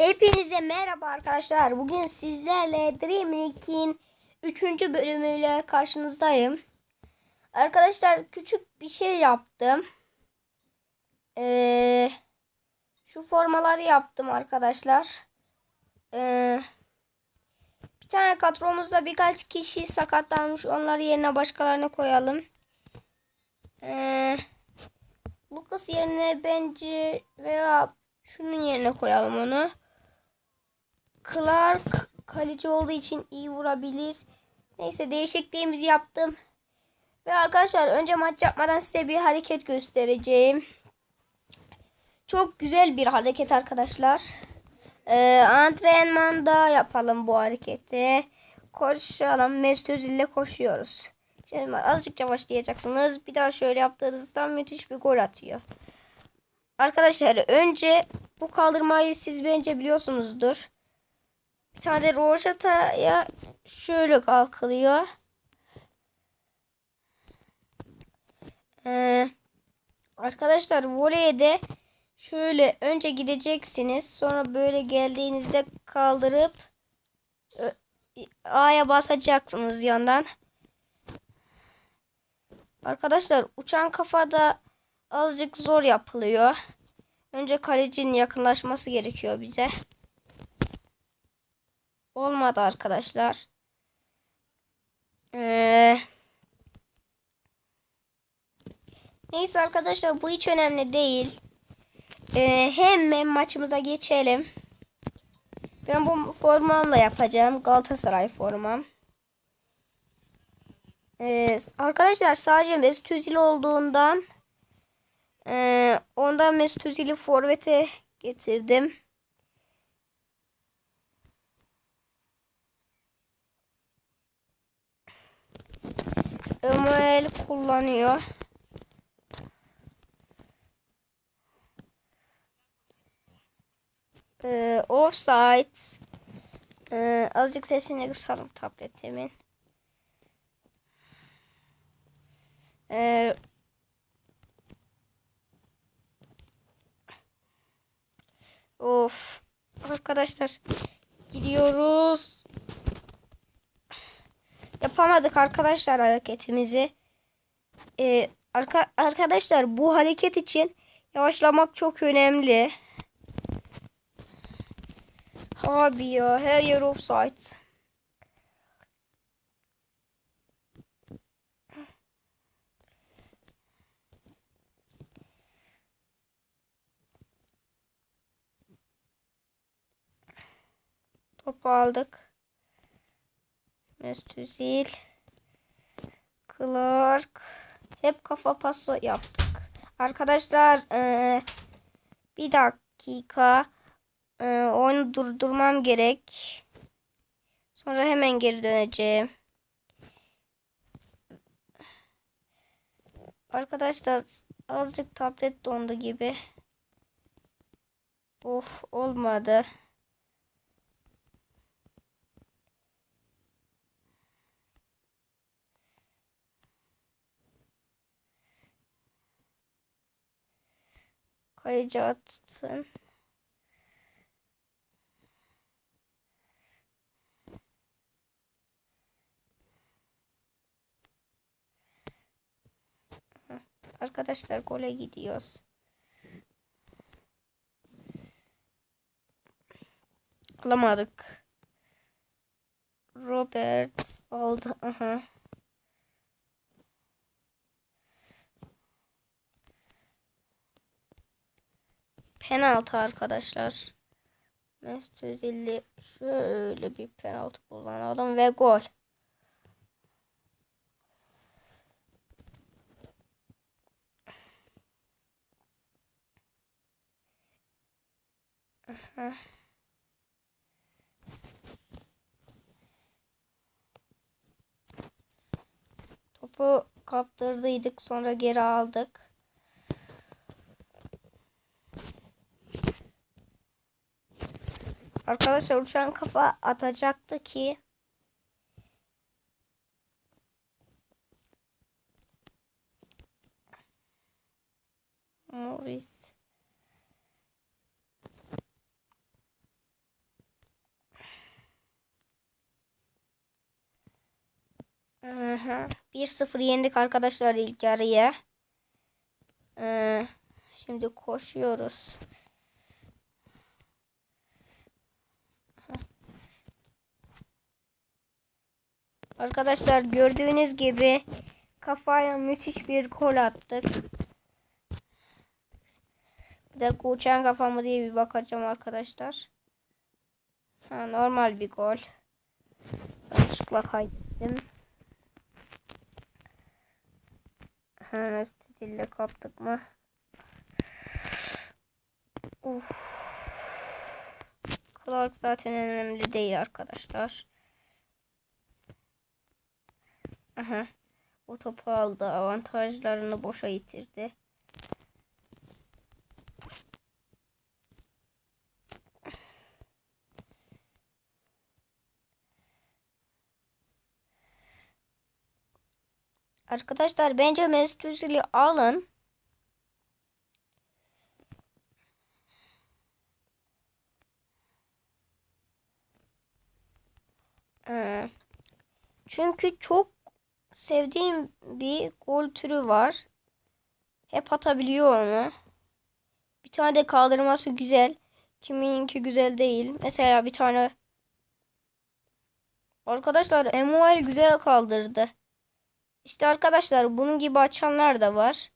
Hepinize merhaba arkadaşlar. Bugün sizlerle Dream League'in 3. bölümüyle karşınızdayım. Arkadaşlar küçük bir şey yaptım. Ee, şu formaları yaptım arkadaşlar. Ee, bir tane kadromuzda birkaç kişi sakatlanmış. Onları yerine başkalarına koyalım. Ee, Lucas yerine bence veya şunun yerine koyalım onu. Clark kaleci olduğu için iyi vurabilir. Neyse değişikliğimizi yaptım. Ve arkadaşlar önce maç yapmadan size bir hareket göstereceğim. Çok güzel bir hareket arkadaşlar. Ee, antrenmanda yapalım bu hareketi. Koşalım. Mesut ile koşuyoruz. Şimdi azıcık yavaşlayacaksınız. Bir daha şöyle yaptığınızda müthiş bir gol atıyor. Arkadaşlar önce bu kaldırmayı siz bence biliyorsunuzdur. Bir tane de roşataya şöyle kalkılıyor. Ee, arkadaşlar voleyde şöyle önce gideceksiniz. Sonra böyle geldiğinizde kaldırıp A'ya basacaksınız yandan. Arkadaşlar uçan kafada azıcık zor yapılıyor. Önce kalecinin yakınlaşması gerekiyor bize. Olmadı arkadaşlar. Ee, neyse arkadaşlar bu hiç önemli değil. Ee, hemen maçımıza geçelim. Ben bu formamla yapacağım. Galatasaray formam. Ee, arkadaşlar sadece Mesut Özil olduğundan ee, ondan Mesut Özil'i forvete getirdim. Ömer kullanıyor. Ee, offside. Ee, azıcık sesini kısalım tabletimin. Ee, of. Arkadaşlar gidiyoruz. Yapamadık arkadaşlar hareketimizi. Ee, arka, arkadaşlar bu hareket için yavaşlamak çok önemli. Abi ya her yer offside. Topu aldık. Mesut. Clark. Hep kafa pası yaptık. Arkadaşlar eee, bir dakika eee, oyunu durdurmam gerek. Sonra hemen geri döneceğim. Arkadaşlar azıcık tablet dondu gibi. Of olmadı. Kaleci atsın. Arkadaşlar gole gidiyoruz. Alamadık. Robert aldı. Aha. Penaltı arkadaşlar. Mesut Özil'i şöyle bir penaltı kullanalım ve gol. Topu kaptırdıydık sonra geri aldık. Arkadaşlar uçan kafa atacaktı ki. Morris. Aha. 1-0 yendik arkadaşlar ilk yarıya. Ee, şimdi koşuyoruz. Arkadaşlar gördüğünüz gibi kafaya müthiş bir gol attık. Bir dakika uçan kafa mı diye bir bakacağım arkadaşlar. Ha, normal bir gol. Yanlışlıkla kaydettim. Ha, dille kaptık mı? Uf. Clark zaten önemli değil arkadaşlar. Aha. O topu aldı. Avantajlarını boşa yitirdi. Arkadaşlar bence Mesut Özil'i alın. Ee, çünkü çok sevdiğim bir gol türü var. Hep atabiliyor onu. Bir tane de kaldırması güzel. Kimininki güzel değil. Mesela bir tane Arkadaşlar Emuel güzel kaldırdı. İşte arkadaşlar bunun gibi açanlar da var.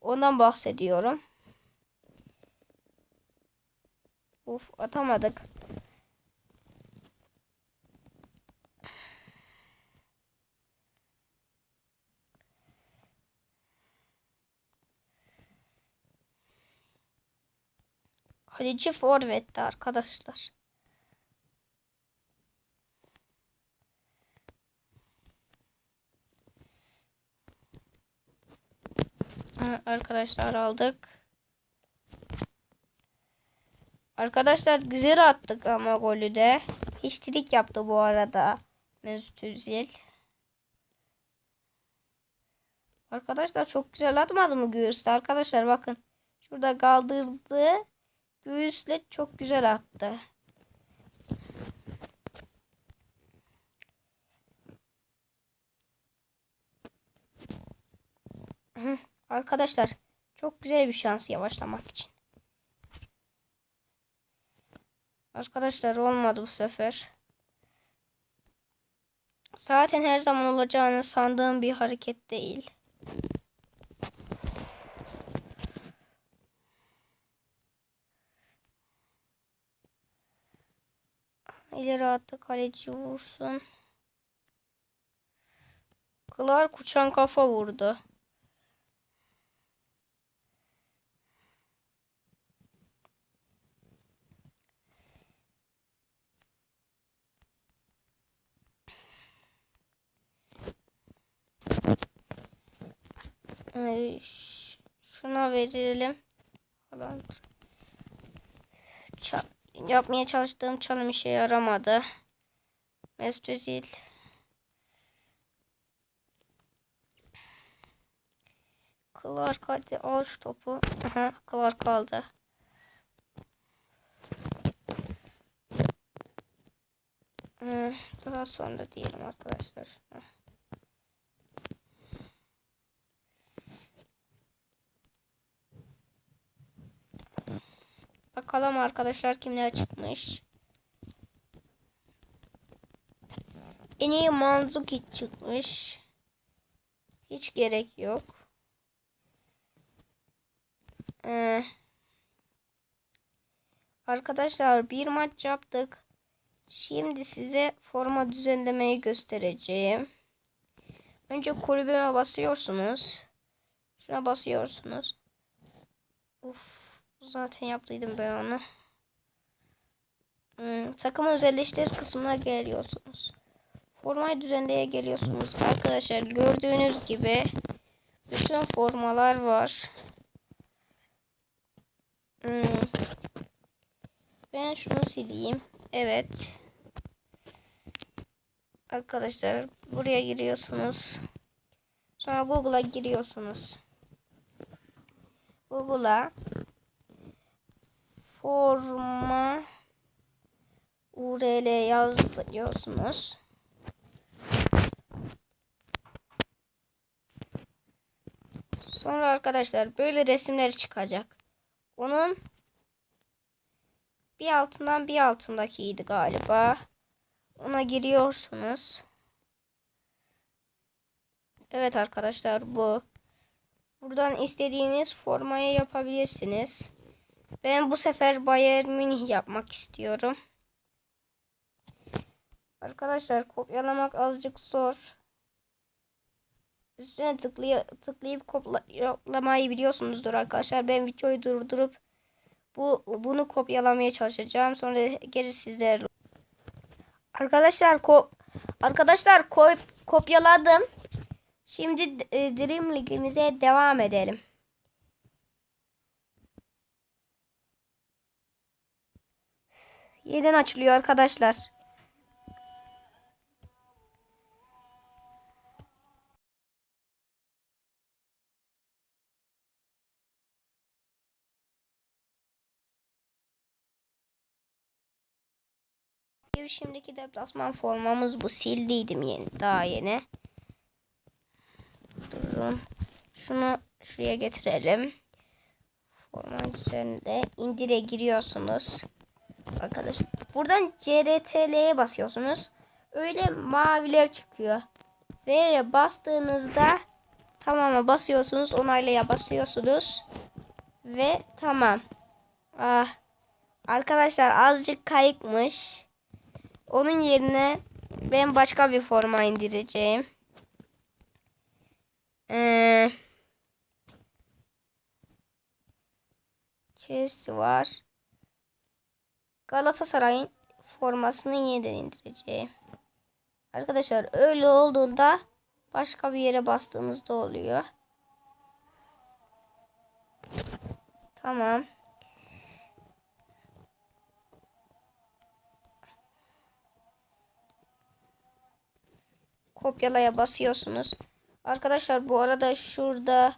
Ondan bahsediyorum. Uf atamadık. Kaleci forvetti arkadaşlar. Arkadaşlar aldık. Arkadaşlar güzel attık ama golü de. Hiç trik yaptı bu arada. Mesut Özil. Arkadaşlar çok güzel atmadı mı göğüste? Arkadaşlar bakın. Şurada kaldırdı. Göğüsle çok güzel attı. Arkadaşlar çok güzel bir şans yavaşlamak için. Arkadaşlar olmadı bu sefer. Zaten her zaman olacağını sandığım bir hareket değil. İleri attı kaleci vursun. Clark uçan kafa vurdu. Şuna verelim. Falan. Yapmaya çalıştığım çalım işe yaramadı. Mesut Özil. Clark hadi al şu topu. Aha, Clark aldı. Daha sonra diyelim arkadaşlar. Bakalım arkadaşlar kimler çıkmış. En iyi Manzuki çıkmış. Hiç gerek yok. Ee, arkadaşlar bir maç yaptık. Şimdi size forma düzenlemeyi göstereceğim. Önce kulübüme basıyorsunuz. Şuna basıyorsunuz. Uf. Zaten yaptıydım ben onu. Hmm, takımı özelleştir kısmına geliyorsunuz. Formayı düzenleye geliyorsunuz. Arkadaşlar gördüğünüz gibi bütün formalar var. Hmm. Ben şunu sileyim. Evet. Arkadaşlar buraya giriyorsunuz. Sonra Google'a giriyorsunuz. Google'a forma URL yazıyorsunuz. Sonra arkadaşlar böyle resimler çıkacak. Onun bir altından bir altındakiydi galiba. Ona giriyorsunuz. Evet arkadaşlar bu. Buradan istediğiniz formayı yapabilirsiniz. Ben bu sefer Bayern Münih yapmak istiyorum. Arkadaşlar kopyalamak azıcık zor. Üstüne tıklay tıklayıp kopyalamayı biliyorsunuzdur arkadaşlar. Ben videoyu durdurup bu bunu kopyalamaya çalışacağım. Sonra geri sizler. Arkadaşlar ko arkadaşlar ko kopyaladım. Şimdi e, Dream Ligimize devam edelim. Yeniden açılıyor arkadaşlar. Şimdiki deplasman formamız bu. Sildiydim yeni, daha yeni. Durun. Şunu şuraya getirelim. Forma üzerinde indire giriyorsunuz. Arkadaşlar. Buradan CRTL'ye basıyorsunuz. Öyle maviler çıkıyor. V'ye bastığınızda tamama basıyorsunuz. Onaylaya basıyorsunuz. Ve tamam. Ah. Arkadaşlar azıcık kayıkmış. Onun yerine ben başka bir forma indireceğim. Ee, Chelsea var. Galatasaray'ın formasını yeniden indireceğim. Arkadaşlar öyle olduğunda başka bir yere bastığımızda oluyor. Tamam. kopyalaya basıyorsunuz. Arkadaşlar bu arada şurada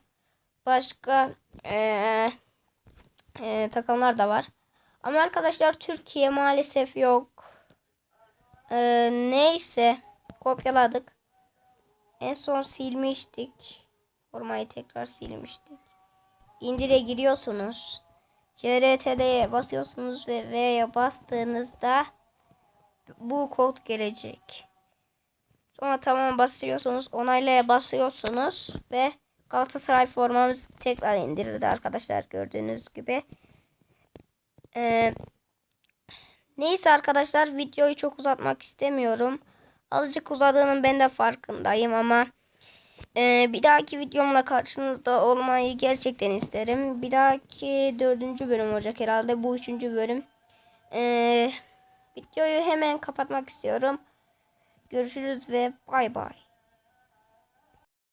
başka ee, e, takımlar da var. Ama arkadaşlar Türkiye maalesef yok. E, neyse kopyaladık. En son silmiştik. Formayı tekrar silmiştik. İndire giriyorsunuz. CRT'ye basıyorsunuz ve V'ye bastığınızda bu kod gelecek. Sonra tamam basıyorsunuz. Onaylaya basıyorsunuz. Ve Galatasaray formamız tekrar indirildi arkadaşlar. Gördüğünüz gibi. Ee, neyse arkadaşlar videoyu çok uzatmak istemiyorum. Azıcık uzadığının ben de farkındayım ama e, bir dahaki videomla karşınızda olmayı gerçekten isterim. Bir dahaki dördüncü bölüm olacak herhalde. Bu üçüncü bölüm. Ee, videoyu hemen kapatmak istiyorum. Görüşürüz ve bay bay.